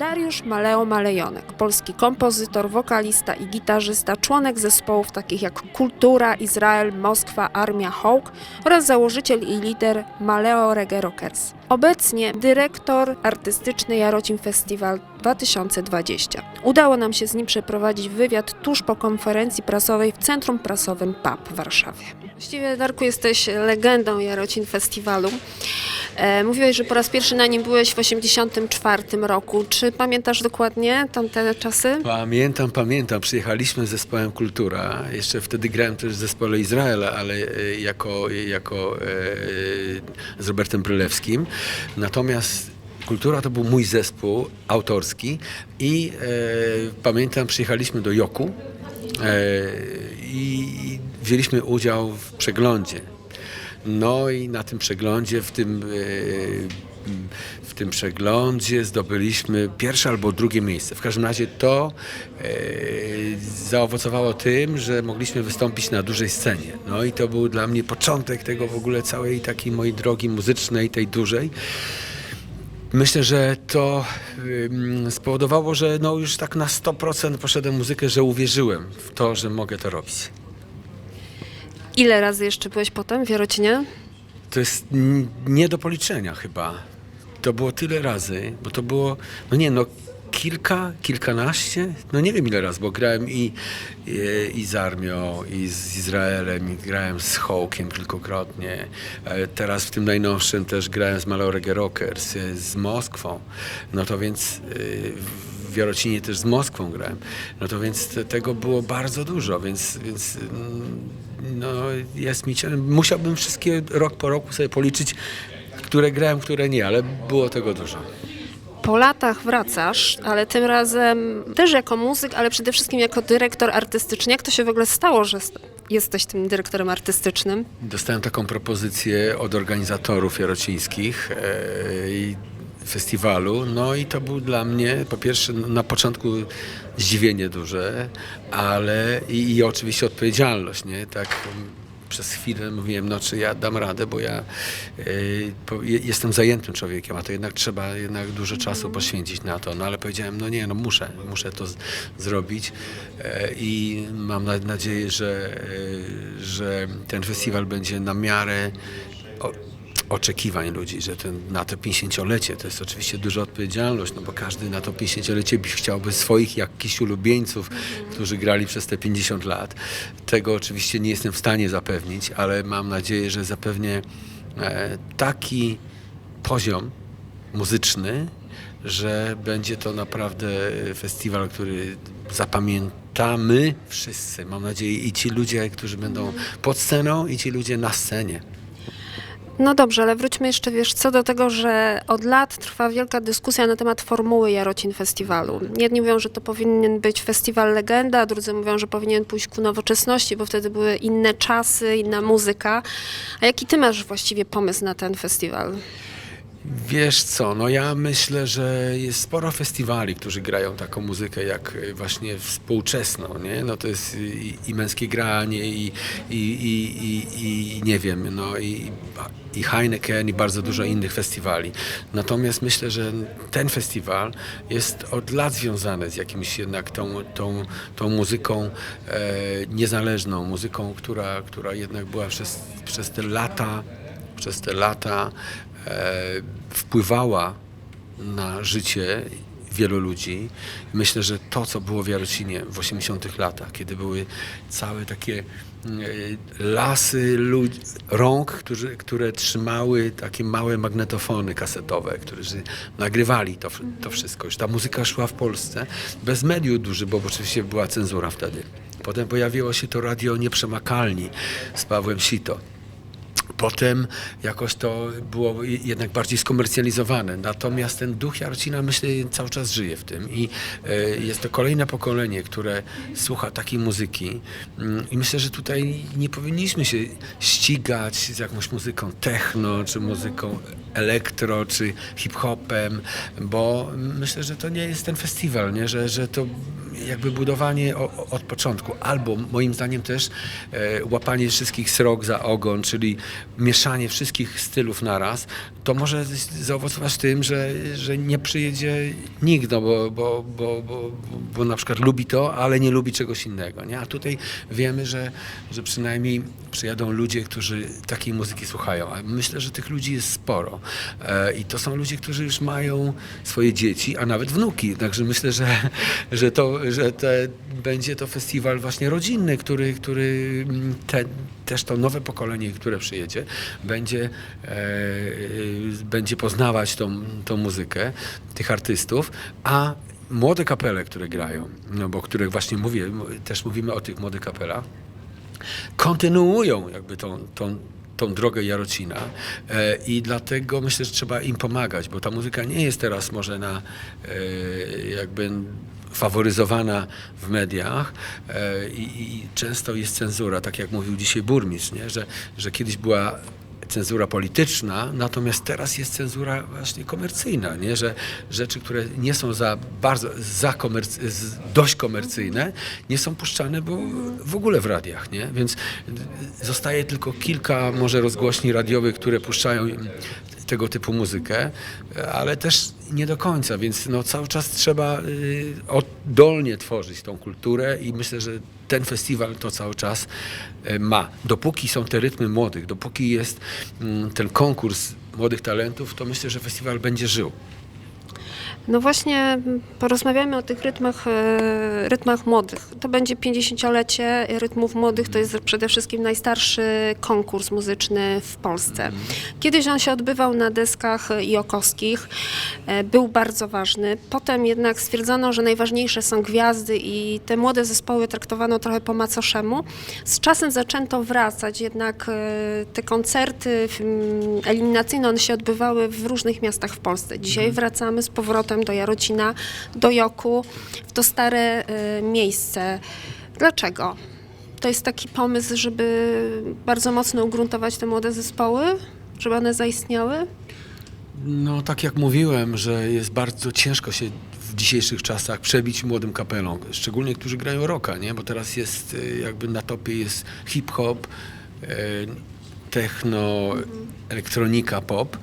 Dariusz Maleo Malejonek, polski kompozytor, wokalista i gitarzysta, członek zespołów takich jak Kultura, Izrael, Moskwa, Armia Hawk oraz założyciel i lider Maleo Reggae Rockers. Obecnie dyrektor artystyczny Jarocin Festival 2020. Udało nam się z nim przeprowadzić wywiad tuż po konferencji prasowej w Centrum Prasowym PAP w Warszawie. Właściwie, Darku, jesteś legendą Jarocin Festiwalu. E, mówiłeś, że po raz pierwszy na nim byłeś w 1984 roku. Czy pamiętasz dokładnie tamte czasy? Pamiętam, pamiętam. Przyjechaliśmy z zespołem Kultura. Jeszcze wtedy grałem też w zespole Izraela, ale e, jako, jako e, z Robertem Brylewskim. Natomiast Kultura to był mój zespół autorski i e, pamiętam, przyjechaliśmy do Joku e, i wzięliśmy udział w przeglądzie. No i na tym przeglądzie, w tym, e, w tym przeglądzie zdobyliśmy pierwsze albo drugie miejsce. W każdym razie to e, zaowocowało tym, że mogliśmy wystąpić na dużej scenie. No i to był dla mnie początek tego w ogóle całej takiej mojej drogi muzycznej, tej dużej. Myślę, że to spowodowało, że no już tak na 100% poszedłem muzykę, że uwierzyłem w to, że mogę to robić. Ile razy jeszcze byłeś potem w Jarocinie? To jest nie do policzenia chyba. To było tyle razy, bo to było, no nie no, kilka, kilkanaście, no nie wiem ile razy, bo grałem i, i, i z armią, i z Izraelem, i grałem z Hawkiem kilkukrotnie. E, Teraz w tym najnowszym też grałem z Malao Reggae Rockers, e, z Moskwą. No to więc e, w Jarocinie też z Moskwą grałem. No to więc te, tego było bardzo dużo, więc, więc mm, no, jest mi Musiałbym wszystkie rok po roku sobie policzyć, które grałem, które nie, ale było tego dużo. Po latach wracasz, ale tym razem też jako muzyk, ale przede wszystkim jako dyrektor artystyczny. Jak to się w ogóle stało, że st- jesteś tym dyrektorem artystycznym? Dostałem taką propozycję od organizatorów jarocińskich e, i festiwalu. No i to był dla mnie po pierwsze na początku zdziwienie duże, ale i, i oczywiście odpowiedzialność, nie? Tak mm, przez chwilę mówiłem, no czy ja dam radę, bo ja e, po, je, jestem zajętym człowiekiem, a to jednak trzeba jednak dużo czasu poświęcić na to. No ale powiedziałem, no nie, no muszę, muszę to z, zrobić e, i mam na, nadzieję, że, e, że ten festiwal będzie na miarę o, oczekiwań ludzi, że ten, na to 50-lecie to jest oczywiście duża odpowiedzialność, no bo każdy na to 50-lecie by chciałby swoich jakichś ulubieńców, którzy grali przez te 50 lat. Tego oczywiście nie jestem w stanie zapewnić, ale mam nadzieję, że zapewnię e, taki poziom muzyczny, że będzie to naprawdę festiwal, który zapamiętamy wszyscy. Mam nadzieję i ci ludzie, którzy będą pod sceną i ci ludzie na scenie. No dobrze, ale wróćmy jeszcze, wiesz, co do tego, że od lat trwa wielka dyskusja na temat formuły Jarocin Festiwalu. Jedni mówią, że to powinien być festiwal legenda, drudzy mówią, że powinien pójść ku nowoczesności, bo wtedy były inne czasy, inna muzyka. A jaki ty masz właściwie pomysł na ten festiwal? Wiesz co, no ja myślę, że jest sporo festiwali, którzy grają taką muzykę jak y, właśnie współczesną, nie? No to jest i, i męskie granie i, i, i, i, i nie wiem, no i, i Heineken i bardzo dużo innych festiwali. Natomiast myślę, że ten festiwal jest od lat związany z jakimś jednak tą, tą, tą muzyką e, niezależną, muzyką, która, która jednak była przez, przez te lata przez te lata e, wpływała na życie wielu ludzi. Myślę, że to, co było w Jarocinie w 80 latach, kiedy były całe takie e, lasy ludzi, rąk, którzy, które trzymały takie małe magnetofony kasetowe, którzy nagrywali to, to wszystko. Już ta muzyka szła w Polsce bez mediów dużych, bo oczywiście była cenzura wtedy. Potem pojawiło się to radio Nieprzemakalni z Pawłem Sito. Potem jakoś to było jednak bardziej skomercjalizowane. Natomiast ten duch Jarocina, myślę, cały czas żyje w tym. I e, jest to kolejne pokolenie, które słucha takiej muzyki. Mm, I myślę, że tutaj nie powinniśmy się ścigać z jakąś muzyką techno, czy muzyką elektro, czy hip-hopem, bo myślę, że to nie jest ten festiwal, nie? Że, że to jakby budowanie o, o, od początku. Albo moim zdaniem też e, łapanie wszystkich srok za ogon, czyli mieszanie wszystkich stylów naraz, to może zaowocować tym, że, że nie przyjedzie nikt, no bo, bo, bo, bo, bo na przykład lubi to, ale nie lubi czegoś innego. Nie? A tutaj wiemy, że, że przynajmniej przyjadą ludzie, którzy takiej muzyki słuchają. A myślę, że tych ludzi jest sporo. E, I to są ludzie, którzy już mają swoje dzieci, a nawet wnuki. Także myślę, że, że, to, że te, będzie to festiwal właśnie rodzinny, który, który mm, te, też to nowe pokolenie, które przyjedzie, będzie, e, będzie poznawać tą, tą muzykę tych artystów, a młode kapele, które grają, no bo których właśnie mówię, też mówimy o tych młodych kapelach, kontynuują jakby tą, tą, tą drogę Jarocina e, i dlatego myślę, że trzeba im pomagać, bo ta muzyka nie jest teraz może na e, jakby faworyzowana w mediach e, i, i często jest cenzura, tak jak mówił dzisiaj burmistrz, nie? Że, że kiedyś była cenzura polityczna, natomiast teraz jest cenzura właśnie komercyjna, nie? że rzeczy, które nie są za bardzo, za komerc- z- dość komercyjne, nie są puszczane bo w ogóle w radiach, nie? więc zostaje tylko kilka może rozgłośni radiowych, które puszczają tego typu muzykę, ale też nie do końca, więc no, cały czas trzeba y, oddolnie tworzyć tą kulturę i myślę, że ten festiwal to cały czas e, ma. Dopóki są te rytmy młodych, dopóki jest mm, ten konkurs młodych talentów, to myślę, że festiwal będzie żył. No właśnie porozmawiamy o tych rytmach, e, rytmach młodych. To będzie 50-lecie rytmów młodych, to jest przede wszystkim najstarszy konkurs muzyczny w Polsce. Kiedyś on się odbywał na deskach jokowskich, e, był bardzo ważny. Potem jednak stwierdzono, że najważniejsze są gwiazdy i te młode zespoły traktowano trochę po macoszemu. Z czasem zaczęto wracać, jednak e, te koncerty eliminacyjne one się odbywały w różnych miastach w Polsce. Dzisiaj wracamy z powrotem do Jarocina, do Joku, w to stare e, miejsce. Dlaczego? To jest taki pomysł, żeby bardzo mocno ugruntować te młode zespoły, żeby one zaistniały? No tak jak mówiłem, że jest bardzo ciężko się w dzisiejszych czasach przebić młodym kapelom, szczególnie którzy grają rocka, nie? bo teraz jest y, jakby na topie jest hip-hop, e, techno, elektronika, pop.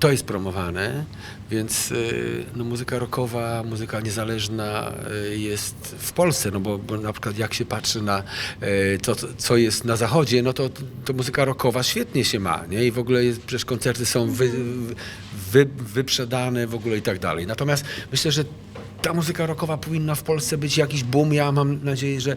To jest promowane, więc y, no, muzyka rockowa, muzyka niezależna y, jest w Polsce, no bo, bo na przykład jak się patrzy na y, to, co jest na zachodzie, no to, to muzyka rockowa świetnie się ma, nie? I w ogóle jest, przecież koncerty są wy, wy, wyprzedane w ogóle i tak dalej. Natomiast myślę, że ta muzyka rockowa powinna w Polsce być jakiś boom. Ja mam nadzieję, że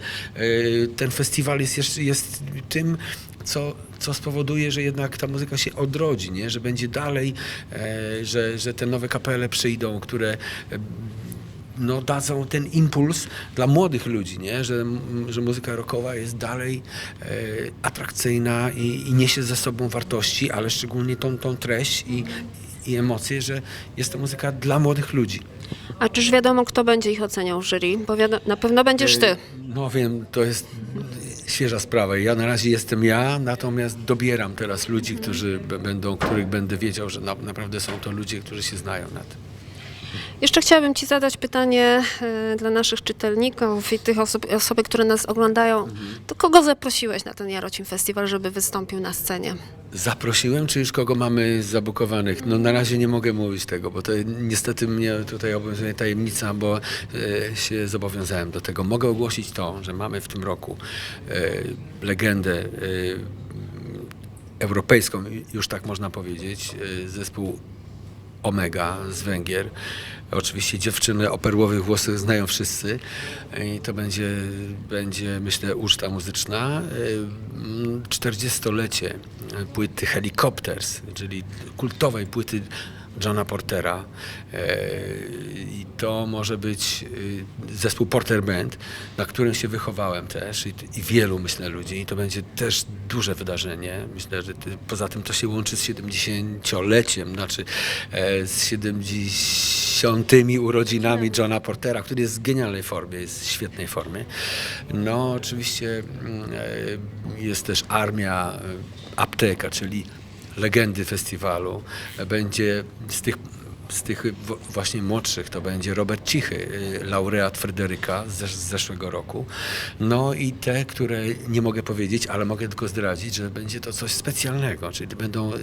ten festiwal jest, jest tym, co, co spowoduje, że jednak ta muzyka się odrodzi, nie? że będzie dalej, e, że, że te nowe kapele przyjdą, które e, no, dadzą ten impuls dla młodych ludzi, nie? Że, że muzyka rockowa jest dalej e, atrakcyjna i, i niesie ze sobą wartości, ale szczególnie tą, tą treść i, i emocje, że jest to muzyka dla młodych ludzi. A czyż wiadomo, kto będzie ich oceniał w jury? Bo wiadomo, na pewno będziesz ty. No wiem, to jest świeża sprawa. Ja na razie jestem ja, natomiast dobieram teraz ludzi, którzy będą, których będę wiedział, że na, naprawdę są to ludzie, którzy się znają na tym. Jeszcze chciałabym Ci zadać pytanie e, dla naszych czytelników i tych osób, osoby, które nas oglądają. To kogo zaprosiłeś na ten Jarocin Festiwal, żeby wystąpił na scenie? Zaprosiłem, czy już kogo mamy zabukowanych? No na razie nie mogę mówić tego, bo to niestety mnie tutaj obowiązuje tajemnica, bo e, się zobowiązałem do tego. Mogę ogłosić to, że mamy w tym roku e, legendę e, europejską, już tak można powiedzieć, e, zespół Omega z Węgier. Oczywiście dziewczyny o perłowych włosach znają wszyscy i to będzie, będzie myślę, uczta muzyczna. Ym, 40-lecie płyty Helicopters, czyli kultowej płyty Johna Portera. E, I to może być y, zespół Porter Band, na którym się wychowałem też i, i wielu, myślę, ludzi. I to będzie też duże wydarzenie. Myślę, że ty, poza tym to się łączy z 70-leciem, znaczy e, z 70 urodzinami Johna Portera, który jest w genialnej formie, jest w świetnej formie. No, oczywiście mm, e, jest też armia, e, apteka, czyli legendy festiwalu. Będzie z tych z tych właśnie młodszych to będzie Robert Cichy, y, laureat Fryderyka z, zesz- z zeszłego roku. No i te, które nie mogę powiedzieć, ale mogę tylko zdradzić, że będzie to coś specjalnego, czyli będą y,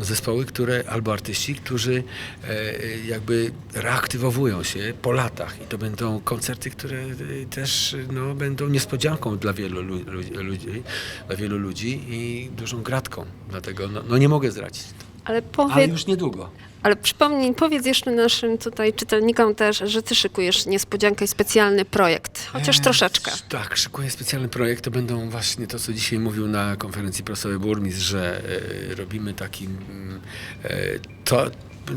zespoły, które albo artyści, którzy e, jakby reaktywowują się po latach i to będą koncerty, które y, też no, będą niespodzianką dla wielu lu- lu- ludzi, dla wielu ludzi i dużą gratką. Dlatego no, no nie mogę zdradzić. Ale Ale powiedz, już niedługo. Ale przypomnij, powiedz jeszcze naszym tutaj czytelnikom też, że ty szykujesz niespodziankę i specjalny projekt, chociaż E, troszeczkę. Tak, szykuję specjalny projekt. To będą właśnie to, co dzisiaj mówił na konferencji prasowej burmistrz, że e, robimy taki. mm, E, to,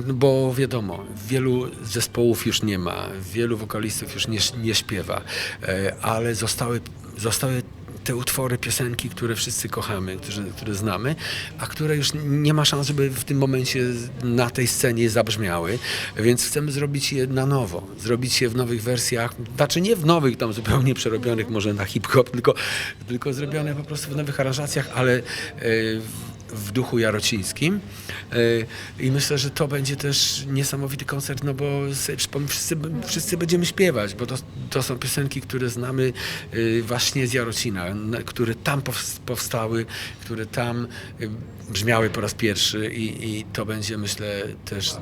no bo wiadomo, wielu zespołów już nie ma, wielu wokalistów już nie, nie śpiewa, e, ale zostały, zostały te utwory, piosenki, które wszyscy kochamy, które, które znamy, a które już nie ma szans, żeby w tym momencie na tej scenie zabrzmiały, więc chcemy zrobić je na nowo, zrobić je w nowych wersjach, znaczy nie w nowych, tam zupełnie przerobionych może na hip-hop, tylko, tylko zrobione po prostu w nowych aranżacjach, ale e, w- duchu jarocińskim E, i myślę, że to będzie też niesamowity koncert, no bo wszyscy, wszyscy będziemy śpiewać, bo to, to są piosenki, które znamy e, właśnie z Jarocina, na- które tam powst- powstały, które tam e, brzmiały po raz pierwszy i, i to będzie myślę też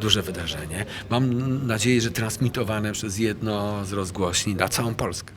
duże wydarzenie. Mam nadzieję, że transmitowane przez jedno z rozgłośni na całą Polskę.